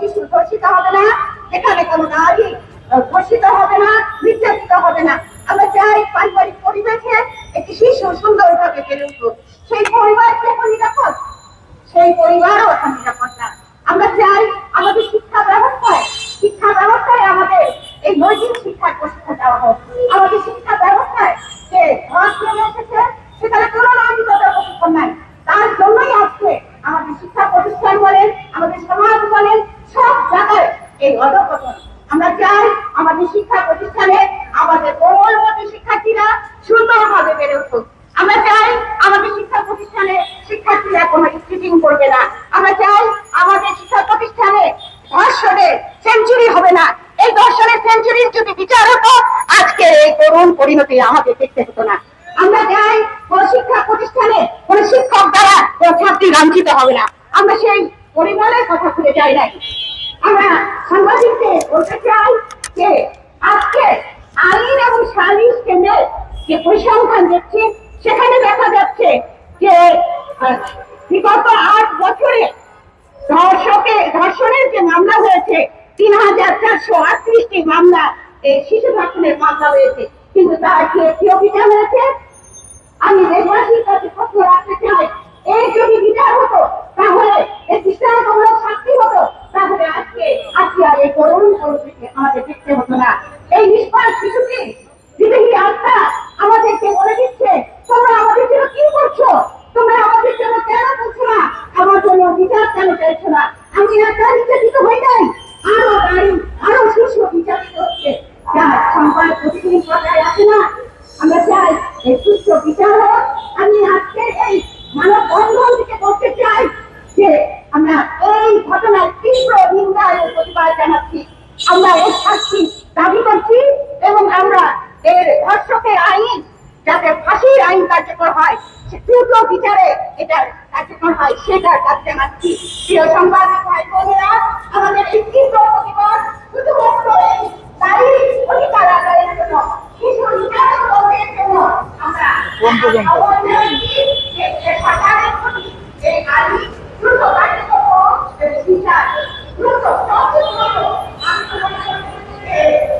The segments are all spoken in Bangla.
শিশু ধর্ষিত হবে না, এখানে কোনো নারী ধর্ষিত হবে না, নির্যাতিত হবে না। আমরা চাই পারিবারিক পরিবেশে একটি শিশু সুন্দরভাবে বেড়ে উঠুক। সেই পরিবার কেমন নিরাপদ? সেই পরিবারও এখন নিরাপদ না। আমরা চাই আমাদের শিক্ষা ব্যবস্থায় শিক্ষা ব্যবস্থায় আমাদের এই নৈতিক শিক্ষার প্রশিক্ষণ দেওয়া হোক। আমাদের শিক্ষা ব্যবস্থায় যে ধস নেমে এসেছে, সেখানে কোনো নৈতিকতার প্রশিক্ষণ নাই। তার জন্যই আজকে আমাদের শিক্ষা প্রতিষ্ঠান বলেন, আমাদের সমাজ বলেন এই অধপতন। আমরা চাই আমাদের শিক্ষা প্রতিষ্ঠানে আমাদের কোমলমতি শিক্ষার্থীরা সুন্দরভাবে বেড়ে উঠুক। আমরা চাই আমাদের শিক্ষা প্রতিষ্ঠানে শিক্ষার্থীরা কোনো স্কিপিং করবে না। আমরা চাই আমাদের শিক্ষা প্রতিষ্ঠানে সেঞ্চুরি হবে না। এই ধর্ষণের সেঞ্চুরির যদি বিচার হতো, আজকে এই করুণ পরিণতি আমাদের দেখতে হতো না। আমরা চাই কোন শিক্ষা প্রতিষ্ঠানে কোন শিক্ষক দ্বারা ছাত্রী লাঞ্ছিত হবে না। আমরা সেই পরিমাণের কথা ভুলে যাই নাই। সাংবাদিকদের বলতে চাই যে আজকে আইন এবং সালিশ কেন্দ্রের যে পরিসংখ্যান দেখছি, সেখানে দেখা যাচ্ছে যে বিগত আট বছরে ধর্ষকে, ধর্ষণের যে মামলা হয়েছে, তিন হাজার চারশো আটত্রিশটি মামলা, এই শিশু ধর্ষণের মামলা হয়েছে। কিন্তু তার কি একটি অভিযান হয়েছে? আমি দেশবাসীর কাছে প্রশ্ন রাখতে চাই, এই যদি বিচার হতো তাহলে এই আমরা শাস্তি হতো। তাহলে আজকে আজকে আর এই করুণ পরিস্থিতি আমাদের দেখতে হতো না। এর শাস্তি দাবি করছি এবং আমরা এর ধর্ষকের আইন যাতে ফাঁসির আইন কার্যকর হয় দ্রুত বিচারে এটা কার্যকর হয় সেটার কাজ জানাচ্ছি প্রিয় সাংবাদিক ভাই বোনেরা আমাদের এই তীব্র প্রতিবাদ শুধুমাত্র এই নারী অধিকার আদায়ের জন্য শিশু নির্যাতন বন্ধের জন্য আমরা আহ্বান জানাচ্ছি যে যে সরকারের প্রতি এই আইন দ্রুত কার্যকর এবং বিচার দ্রুত দ্রুত আন্দোলন Hey!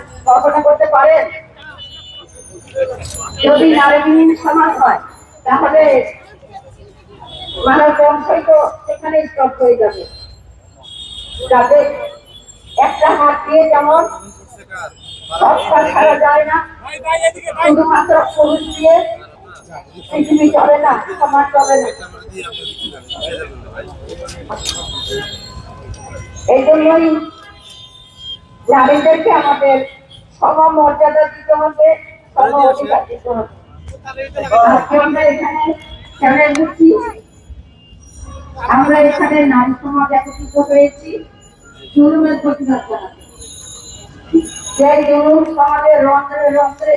কল্পনা করতে পারেন? যদি নারীবিহীন সমাজ হয়, তাহলে মানব বংশই তো সেখানে স্টপ হয়ে যাবে। যাতে একটা হাত দিয়ে যেমন সংসার ছাড়া যায় না, শুধুমাত্র পুরুষ দিয়ে পৃথিবী চলে না, সমাজ চলে না। এই জন্যই নারীদেরকে আমাদের সম মর্যাদা দিতে হবে সম অধিকার দিতে হবে। আজকে আমরা এখানে এসেছি আমরা এখানে নারী সমাজ একত্রিত হয়েছি। জুলুমের প্রতিবাদ জানাতে। সেই জুলুম সমাজের রন্ধ্রে রন্ধ্রে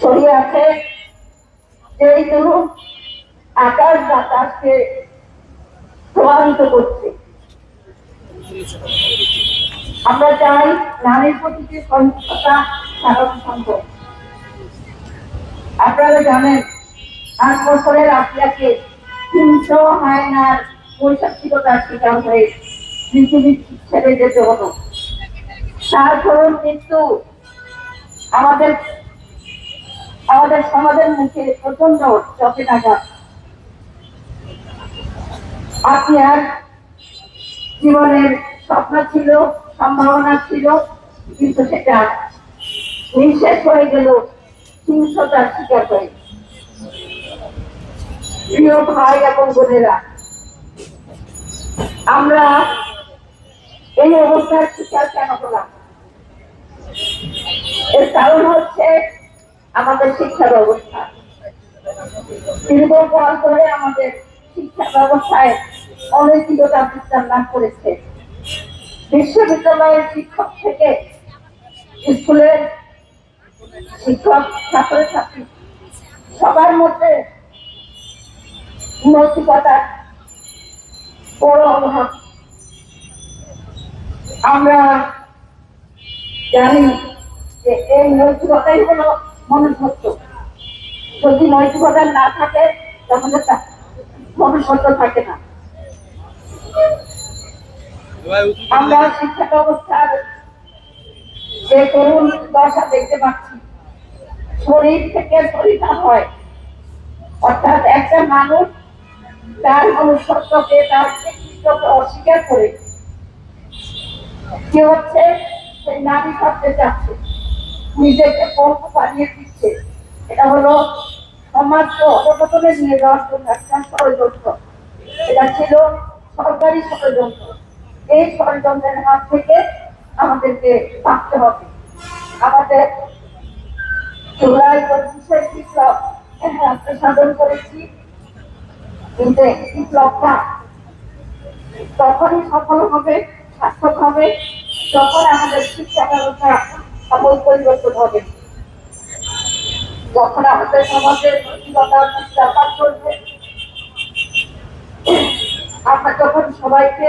ছড়িয়ে আছে। যেই ধরুন আকাশ বাতাসকে প্রভাবিত করছে। আমরা চাই নারীর প্রতি যে সহিংসতা সাধারণ সম্ভব। আপনারা জানেন, আট বছরের আপিয়াকে তিনশো হায়নার, বৈশাখিকতার শিকার হয়ে পৃথিবী ছেড়ে যেতে হলো। তার ধরুন মৃত্যু আমাদের আমাদের সমাজের মুখে প্রচণ্ড চোখে নাগা আপনার জীবনের স্বপ্ন ছিল সম্ভাবনা ছিল, কিন্তু সেটা নিঃশেষ হয়ে গেল হিংসতার শিকার হয়ে। প্রিয় ভাই এবং বোনেরা, আমরা এই অবস্থার শিকার কেন হলাম? এর কারণ হচ্ছে আমাদের শিক্ষা ব্যবস্থা। দীর্ঘকাল ধরে আমাদের শিক্ষা ব্যবস্থায় অনৈতিকতা বিস্তার লাভ করেছে। বিশ্ববিদ্যালয়ের শিক্ষক থেকে স্কুলের শিক্ষক, ছাত্রছাত্রী, সবার মধ্যে নৈতিকতার বড় অভাব। আমরা জানি যে এই নৈতিকতাই হলো মনুষ্যত্ব। যদি নৈতিকতা না থাকে, তাহলে মনুষ্যত্ব থাকে না। আমরা শিক্ষা ব্যবস্থার যে করুণ দশা দেখতে পাচ্ছি, শরীর থেকে শরীরটা হয়, অর্থাৎ একটা মানুষ তার মনুষ্যত্বকে, তার ব্যক্তিত্বকে অস্বীকার করে কি হচ্ছে সেই নারী শব্দে যাচ্ছে নিজেকে পঙ্ক বানিয়ে দিচ্ছে। এটা হলো সমাজকে অবগতনে নিয়ে যাওয়ার জন্য একটা ষড়যন্ত্র। এটা ছিল সরকারি ষড়যন্ত্র। এই ষড়যন্ত্রের হাত থেকে আমাদেরকে বাঁচতে হবে। আমাদের বিপ্লব সাধন করেছি। কিন্তু বিপ্লবটা তখনই সফল হবে, সার্থক হবে, যখন আমাদের শিক্ষা ব্যবস্থা আমল পরিবর্তন হবে। যখন আমাদের সমাজের বিচার করবে, আমরা যখন সবাইকে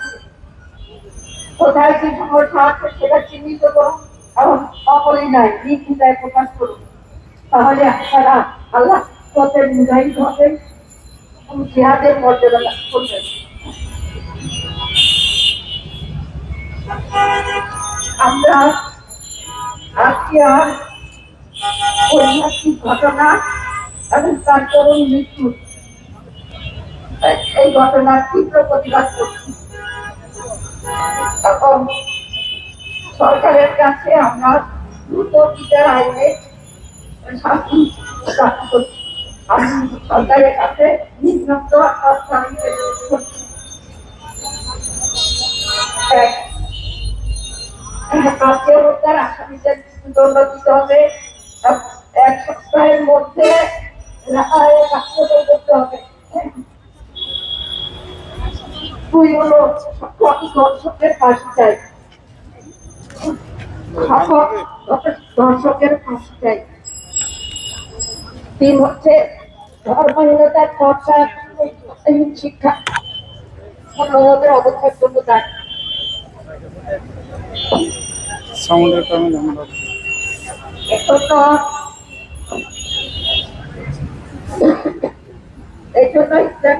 কোথায় সেটা চিহ্নিত এবং প্রকাশ তাহলে আপনারা আল্লাহ মুজাহিদ জিহাদের মর্যাদা লাভ আমরা আর ঐতিহাসিক ঘটনা এবং তার তরুণ মৃত্যু, এই ঘটনার তীব্র প্রতিবাদ করছি। সরকারের কাছে আমরা দ্রুত বিচার আইনে সরকারের কাছে নিম্নত আজকে হত্যার দিতে হবে এক- সপ্তাহের মধ্যে কার্যকর করতে হবে দুই হলো দর্শকের ফাঁসি চাই। দর্শকের ফাঁসি চাই। তিন হচ্ছে ধর্মহীনতার চর্চা শিক্ষা অন্যদের অবস্থার জন্য দায়ী। কারণে আমরা ইসলাম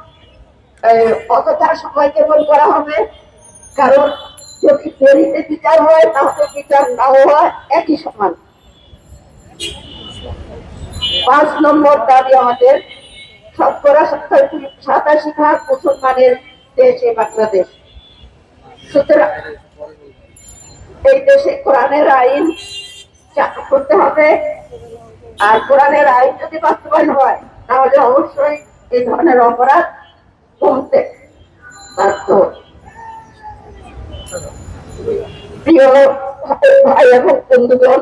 আহ, অতটা সময় কেবল করা হবে। কারণ যদি দেরিতে বিচার হয় তাহলে বিচার নাও হয় একই সমান। পাঁচ নম্বর দাবি আমাদের শতকরা সাতাশি ভাগ মুসলমানের দেশ এই বাংলাদেশ। সুতরাং এই দেশে কোরআনের আইন চালু করতে হবে। আর কোরআনের আইন যদি বাস্তবায়ন হয় তাহলে অবশ্যই এই ধরনের অপরাধ কমতে বাধ্য প্রিয় ভাই এবং বন্ধুগণ,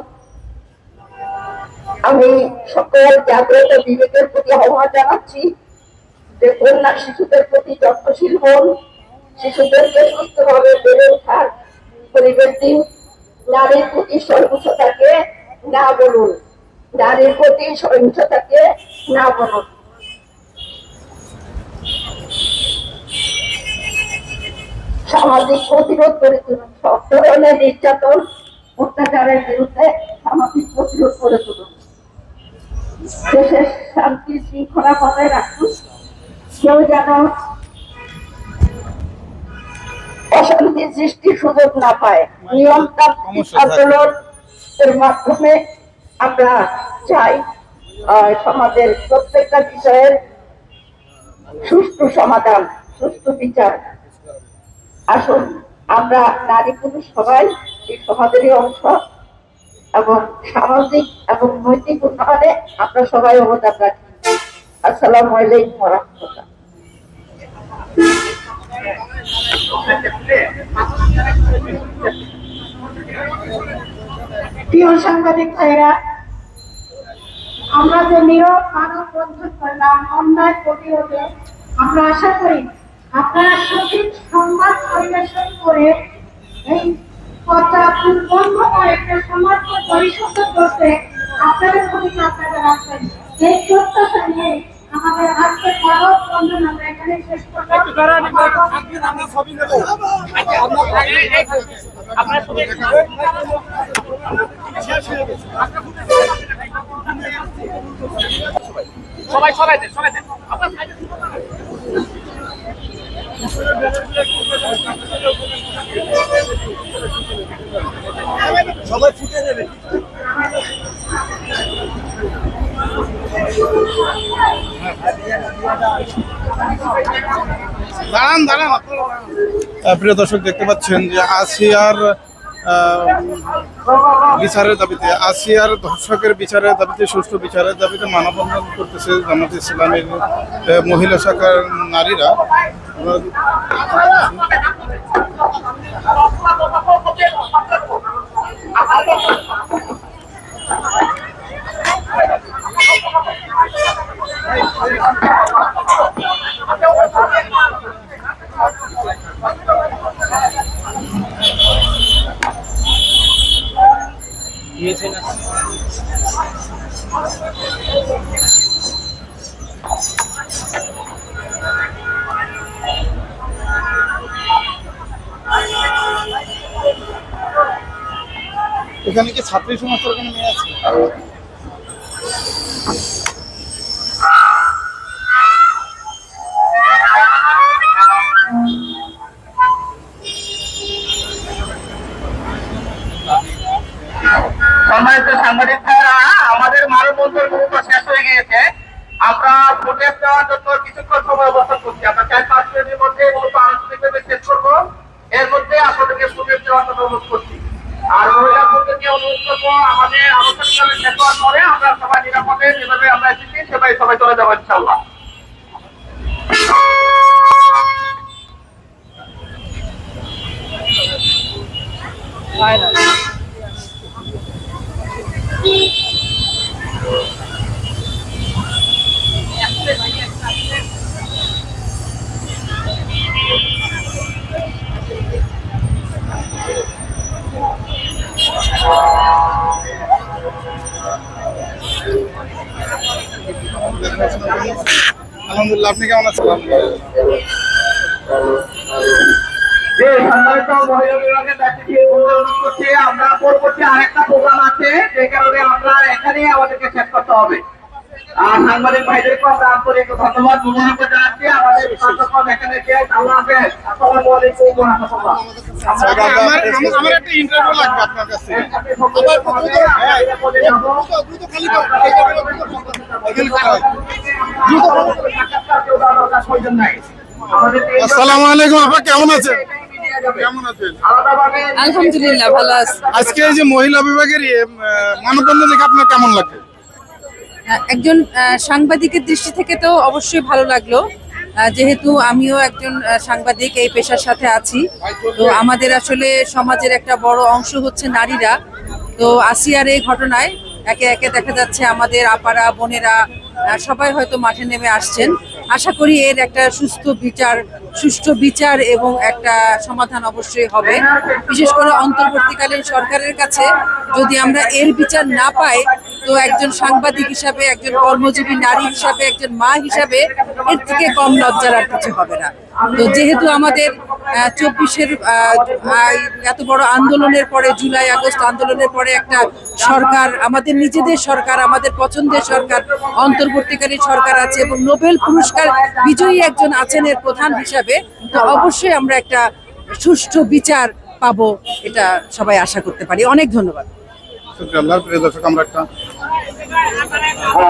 আমি সকল জাগ্রত বিবেকের প্রতি আহ্বান জানাচ্ছি যে কন্যা শিশুদের প্রতি যত্নশীল হন। শিশুদেরকে সুস্থভাবে বেড়ে ওঠার পরিবেশ দিন নারীর প্রতি সহিংসতাকে না বলুন, নারীর প্রতি সহিংসতাকে না বলুন। সামাজিক প্রতিরোধ করে তুলুন সব ধরনের নির্যাতন অত্যাচারের বিরুদ্ধে সামাজিক প্রতিরোধ করে তুলুন দেশের শান্তি শৃঙ্খলা বজায় রাখুন। কেউ যেন অশান্তি সৃষ্টির সুযোগ না পায়। নিয়মতান্ত্রিক আন্দোলন এর মাধ্যমে আমরা চাই সমাজের প্রত্যেকটা বিষয়ের সুষ্ঠু সমাধান সুষ্ঠু বিচার। আসুন, আমরা নারী পুরুষ সবাই এই সমাজেরই অংশ এবং সামাজিক এবং নৈতিক উন্নয়নে আমরা সবাই অবদান রাখি। আসসালামু আলাইকুম রহমতুল্লাহ প্রিয় সাংবাদিক ভাইরা আমরা যে নীরব মানব বন্ধন করলাম, অন্যায় প্রতিরোধে আমরা আশা করি আপনারা সঠিক সংবাদ পরিবেশন করে এই পর্যাপ্তময় একটা সমাজকে পরিশুদ্ধ করতে আপনাদের ভূমিকা আপনারা রাখবেন। এই প্রত্যাশা নিয়ে আমাদের আজকে মানব বন্ধন আমরা এখানে শেষ করলাম। সবাই সবাই দেন সবাই দেন। আপনার সবাই ফুটে নেবে। দাঁড়ান দাঁড়ান প্রিয় দর্শক দেখতে পাচ্ছেন যে আসিয়ার বিচারের দাবিতে আসিয়ার ধর্ষকের বিচারের দাবিতে, সুষ্ঠু বিচারের দাবিতে মানববন্ধন করতেছে জামাত ইসলামের মহিলা শাখার নারীরা। এখানে কি ছাত্রী সংস্থার কোনো মেয়ে আছে? সম্মানিত সাংবাদিক ভাইরা আমাদের মানববন্ধন মুহূর্ত শেষ হয়ে গিয়েছে। আমরা প্রোটেস্ট দেওয়ার জন্য কিছুক্ষণ সময় অবস্থান করছি। আমরা চার পাঁচ মিনিটের মধ্যে মূলত আনুষ্ঠানিকভাবে শেষ করব। এর মধ্যে আপনাদেরকে প্রোটেস্ট দেওয়ার জন্য অনুরোধ করছি। আর মহিলা বন্ধুকে অনুরোধ করব, আমাদের আনুষ্ঠানিকভাবে শেষ হওয়ার পরে আমরা সবাই নিরাপদে যেভাবে আমরা এসেছি সেভাবে সবাই চলে যাব ইনশাল্লাহ আলহামদুলিল্লাহ আপনি কেমন আছেন? সম্মানিত মহিলা বিভাগের ব্যক্তিকে অনুরোধ করছি আমরা পরবর্তী আরেকটা প্রোগ্রাম আছে যে কারণে আমরা এখানে আমাদেরকে শেষ করতে হবে। আর সাংবাদিক ভাইদেরকে আমরা আন্তরিক ধন্যবাদ। মনোনয়ন জানাচ্ছি আমাদের কার্যক্রম এখানে শেষ আল্লাহ হাফেজ। আসসালামু আলাইকুম ওয়া রাহমাতুল্লাহ। আমার একটা ইন্টারভিউ লাগবে আপনার কাছে? আসসালামু আলাইকুম আপা কেমন আছেন? আলহামদুলিল্লাহ ভালো আছি। আজকে এই যে মহিলা বিভাগের মানববন্ধন দেখে আপনার কেমন লাগে? একজন সাংবাদিকের দৃষ্টি থেকে তো অবশ্যই ভালো লাগল। যেহেতু আমিও একজন সাংবাদিক এই পেশার সাথে আছি। তো আমাদের আসলে সমাজের একটা বড় অংশ হচ্ছে নারীরা। তো আসিয়ার এই ঘটনায় একে একে দেখা যাচ্ছে আমাদের আপারা বোনেরা সবাই হয়তো মাঠে নেমে আসছেন। আশা করি এর একটা সুস্থ বিচার, সুষ্ঠু বিচার এবং একটা সমাধান অবশ্যই হবে। বিশেষ করে অন্তর্বর্তীকালীন সরকারের কাছে যদি আমরা এর বিচার না পাই, তো একজন সাংবাদিক হিসাবে, একজন কর্মজীবী নারী হিসাবে, একজন মা হিসাবে এর থেকে কম লজ্জার আর কিছু হবে না। তো যেহেতু আমাদের চব্বিশের এত বড় আন্দোলনের পরে, জুলাই, আগস্ট আন্দোলনের পরে একটা সরকার, আমাদের নিজেদের সরকার, আমাদের পছন্দের সরকার, অন্তর্বর্তীকালীন সরকার আছে এবং নোবেল পুরস্কার বিজয়ী একজন আছেন এর প্রধান হিসাবে, তো অবশ্যই আমরা একটা সুষ্ঠু বিচার পাবো এটা সবাই আশা করতে পারি। অনেক ধন্যবাদ। আমরা একটা